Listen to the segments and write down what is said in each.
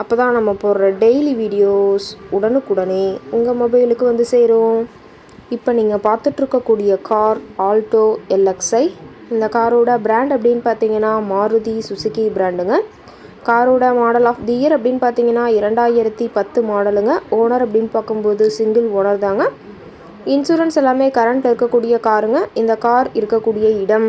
அப்போ தான் நம்ம போடுற டெய்லி வீடியோஸ் உடனுக்குடனே உங்கள் மொபைலுக்கு வந்து சேரும். இப்போ நீங்கள் பார்த்துட்ருக்கக்கூடிய கார் ஆல்டோ எல்எக்ஸ்ஐ இந்த காரோட பிராண்ட் அப்படின்னு பார்த்தீங்கன்னா மாருதி சுசுகி பிராண்டுங்க காரோட மாடல் ஆஃப் தி இயர் அப்படின்னு பார்த்தீங்கன்னா இரண்டாயிரத்தி பத்து மாடலுங்க ஓனர் அப்படின்னு பார்க்கும்போது சிங்கிள் ஓனர் தாங்க. இன்சூரன்ஸ் எல்லாமே கரண்ட் இருக்கக்கூடிய காருங்க. இந்த கார் இருக்கக்கூடிய இடம்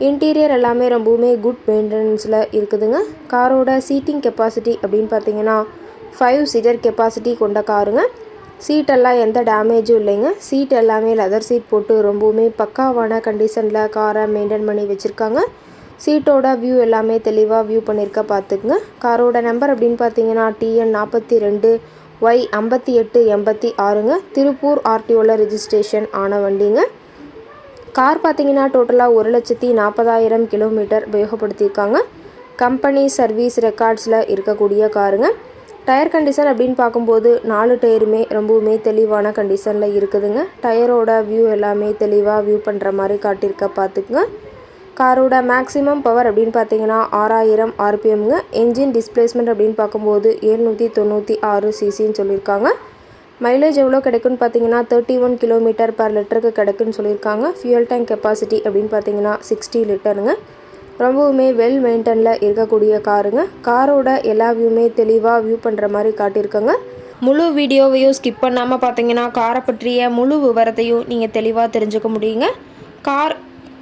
இன்டீரியர் எல்லாமே ரொம்பவுமே குட் மெயின்டெனன்ஸில் இருக்குதுங்க. காரோட சீட்டிங் கெப்பாசிட்டி அப்படின்னு பார்த்தீங்கன்னா ஃபைவ் சீட்டர் கெப்பாசிட்டி கொண்ட காருங்க. சீட்டெல்லாம் எந்த டேமேஜும் இல்லைங்க. சீட் எல்லாமே லெதர் சீட் போட்டு ரொம்பவுமே பக்காவான கண்டிஷனில் காரை மெயின்டைன் பண்ணி வச்சுருக்காங்க. சீட்டோட வியூ எல்லாமே தெளிவாக வியூ பண்ணியிருக்க பார்த்துக்குங்க காரோட நம்பர் அப்படின்னு பார்த்தீங்கன்னா டிஎன் நாற்பத்தி ரெண்டு ஒய் ஐம்பத்தி எட்டு எண்பத்தி ஆறுங்க. திருப்பூர் ஆர்டிஓவில் ரிஜிஸ்ட்ரேஷன் ஆன வண்டிங்க. கார் பார்த்தீங்கன்னா டோட்டலாக ஒரு லட்சத்தி நாற்பதாயிரம் கிலோமீட்டர் உபயோகப்படுத்தியிருக்காங்க. கம்பெனி சர்வீஸ் ரெக்கார்ட்ஸில் இருக்கக்கூடிய காருங்க. டயர் கண்டிஷன் அப்படின்னு பார்க்கும்போது நாலு டயருமே ரொம்பவுமே தெளிவான கண்டிஷனில் இருக்குதுங்க. டயரோட வியூ எல்லாமே தெளிவாக வியூ பண்ணுற மாதிரி காட்டியிருக்க பார்த்துக்குங்க. காரோட மேக்ஸிமம் பவர் அப்படின்னு பார்த்தீங்கன்னா ஆறாயிரம் ஆர்பிஎம்ங்க என்ஜின் டிஸ்பிளேஸ்மெண்ட் அப்படின்னு பார்க்கும்போது ஏழ்நூற்றி தொண்ணூற்றி ஆறு சிசின்னு சொல்லியிருக்காங்க. மைலேஜ் எவ்வளோ கிடைக்குன்னு பார்த்தீங்கன்னா தேர்ட்டி ஒன் கிலோமீட்டர் பர் லிட்டருக்கு கிடைக்குன்னு சொல்லியிருக்காங்க. ஃபியூல் டேங்க் கெப்பாசிட்டி அப்படின்னு பார்த்தீங்கன்னா சிக்ஸ்டி லிட்டருங்க ரொம்பவுமே வெல் மெயின்டனில் இருக்கக்கூடிய காருங்க. காரோட எல்லா வியூமே தெளிவாக வியூ பண்ணுற மாதிரி காட்டியிருக்கோங்க. முழு வீடியோவையும் ஸ்கிப் பண்ணாமல் பார்த்தீங்கன்னா காரை பற்றிய முழு விவரத்தையும் நீங்கள் தெளிவாக தெரிஞ்சுக்க முடியுங்க. கார்